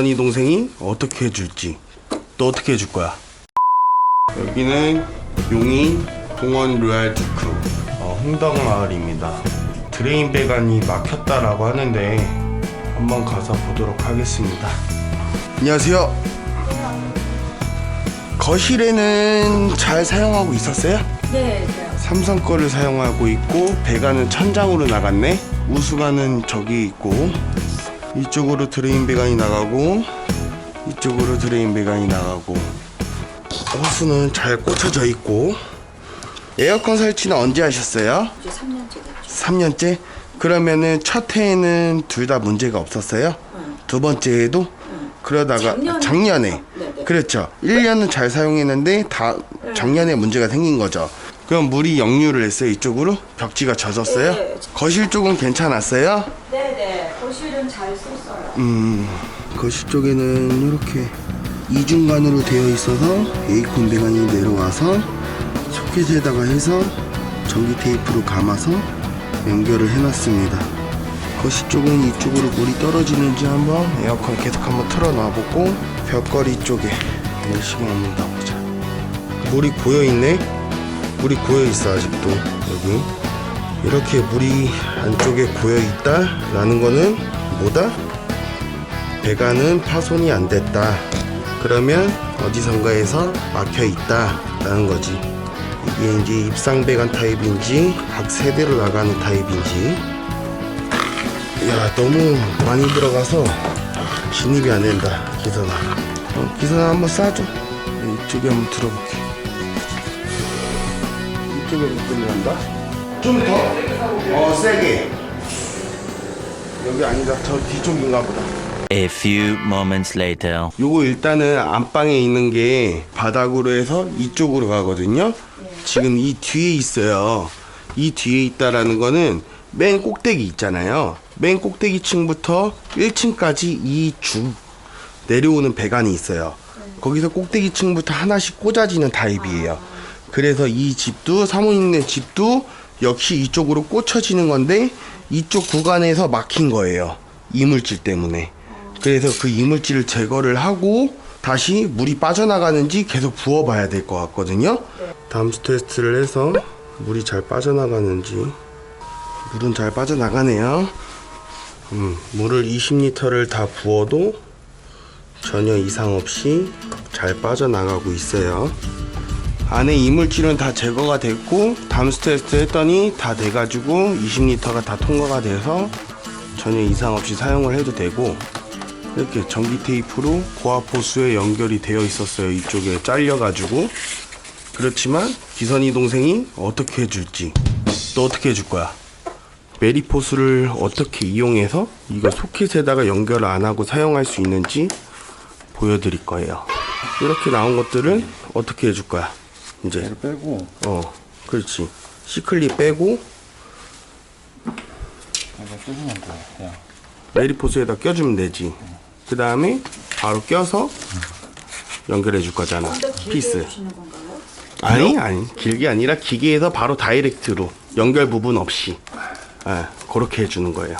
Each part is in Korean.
기선이 동생이 어떻게 해줄지 또 어떻게 해줄 거야? 여기는 용인 동원 로얄 두크 어, 홍덕마을입니다. 드레인 배관이 막혔다라고 하는데 한번 가서 보도록 하겠습니다. 안녕하세요. 거실에는 잘 사용하고 있었어요? 네, 네. 삼성 거를 사용하고 있고 배관은 천장으로 나갔네. 우수관은 저기 있고 이쪽으로 드레인 배관이 나가고 이쪽으로 드레인 배관이 나가고 호스는 잘 꽂혀져 있고 에어컨 설치는 언제 하셨어요? 이제 3년째 됐죠. 3년째? 그러면은 첫 해에는 둘 다 문제가 없었어요? 두 번째에도? 그러다가 작년에 작년에 네, 네. 그렇죠 1년은 잘 사용했는데 다 작년에 문제가 생긴 거죠 그럼 물이 역류를 했어요 이쪽으로? 벽지가 젖었어요? 네. 거실 쪽은 괜찮았어요? 네, 네. 거실은 잘 썼어요. 음, 거실 쪽에는 이렇게 이중관으로 되어 있어서 에이콘 배관이 내려와서 소켓에다가 해서 전기 테이프로 감아서 연결을 해놨습니다. 거실 쪽은 이쪽으로 물이 떨어지는지 한번 에어컨 계속 한번 틀어놔보고 벽걸이 쪽에 열심히 한번 놔보자. 물이 고여있네? 물이 고여있어 아직도 여기 이렇게 물이 안쪽에 고여 있다 라는 거는 뭐다? 배관은 파손이 안 됐다. 그러면 어디선가에서 막혀 있다 라는 거지. 이게 이제 입상 배관 타입인지 각 세대로 나가는 타입인지. 야 너무 많이 들어가서 진입이 안 된다 기선아. 어, 기선아 한번 쏴줘. 이쪽에 한번 들어볼게. 이쪽에 느낌이 난다. 좀 더? 어 세게. 여기 아니다 저 뒤쪽인가 보다. A few moments later. 요거 일단은 안방에 있는 게 바닥으로 해서 이쪽으로 가거든요. 지금 이 뒤에 있어요. 이 뒤에 있다라는 거는 맨 꼭대기 있잖아요. 맨 꼭대기 층부터 1층까지 이주 내려오는 배관이 있어요. 거기서 꼭대기 층부터 하나씩 꽂아지는 타입이에요. 그래서 이 집도 사모님네 집도 역시 이쪽으로 꽂혀지는 건데 이쪽 구간에서 막힌 거예요. 이물질 때문에. 그래서 그 이물질을 제거를 하고 다시 물이 빠져나가는지 계속 부어봐야 될 것 같거든요. 담수 테스트를 해서 물이 잘 빠져나가는지 물은 잘 빠져나가네요. 음, 물을 20리터를 다 부어도 전혀 이상 없이 잘 빠져나가고 있어요. 안에 이물질은 다 제거가 됐고 담수 테스트 했더니 다 돼가지고 20리터가 다 통과가 돼서 전혀 이상 없이 사용을 해도 되고 이렇게 전기 테이프로 고압 호수에 연결이 되어 있었어요. 이쪽에 잘려가지고 그렇지만 기선이 동생이 어떻게 해줄지 또 어떻게 해줄 거야? 메리포스를 어떻게 이용해서 이거 소켓에다가 연결 안 하고 사용할 수 있는지 보여드릴 거예요. 이렇게 나온 것들은 어떻게 해줄 거야? 이제 얘를 빼고 어 그렇지 시클립 빼고 이거 뜯으면 돼. 그냥 메리포스에다 껴주면 되지. 그 다음에 바로 껴서 연결해 줄 거잖아. 피스. 아니 아니 길게 아니라 기계에서 바로 다이렉트로 연결 부분 없이 아, 그렇게 해주는 거예요.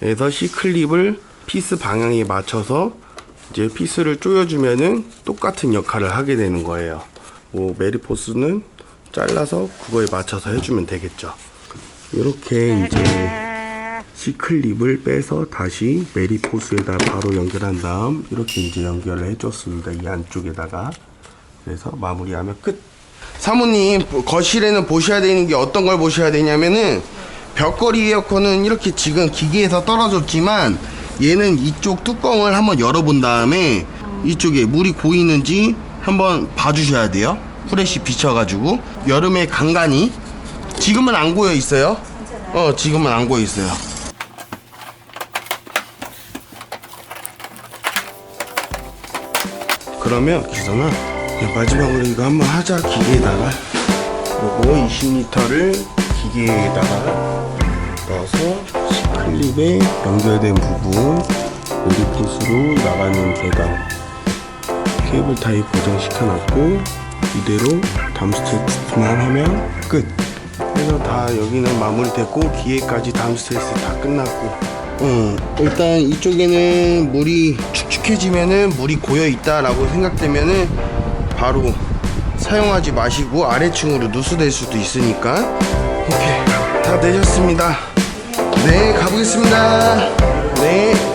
그래서 C 클립을 피스 방향에 맞춰서 이제 피스를 조여주면은 똑같은 역할을 하게 되는 거예요. 뭐 메리포스는 잘라서 그거에 맞춰서 해주면 되겠죠. 이렇게 이제 C 클립을 빼서 다시 메리포스에다 바로 연결한 다음 이렇게 이제 연결을 해줬습니다. 이 안쪽에다가 그래서 마무리하면 끝. 사모님 거실에는 보셔야 되는 게 어떤 걸 보셔야 되냐면은 벽걸이 에어컨은 이렇게 지금 기계에서 떨어졌지만 얘는 이쪽 뚜껑을 한번 열어본 다음에 이쪽에 물이 고이는지 한번 봐주셔야 돼요. 후레쉬 비춰가지고 여름에 간간히 지금은 안 고여 있어요. 어 지금은 안 고여 있어요. 그러면 그냥 마지막으로 이거 한번 하자 기계에다가 요거 20리터를 기계에다가 넣어서 클립에 연결된 부분 메리포스로 나가는 배관 케이블 타입 고정시켜 놨고 이대로 담수 테스트만 하면 끝. 그래서 다 여기는 마무리됐고 담수 테스트 다 끝났고. 어, 일단 이쪽에는 물이 축축해지면은 물이 고여 있다라고 생각되면은 바로 사용하지 마시고 아래층으로 누수될 수도 있으니까. 오케이. 다 내셨습니다. 네 가보겠습니다. 네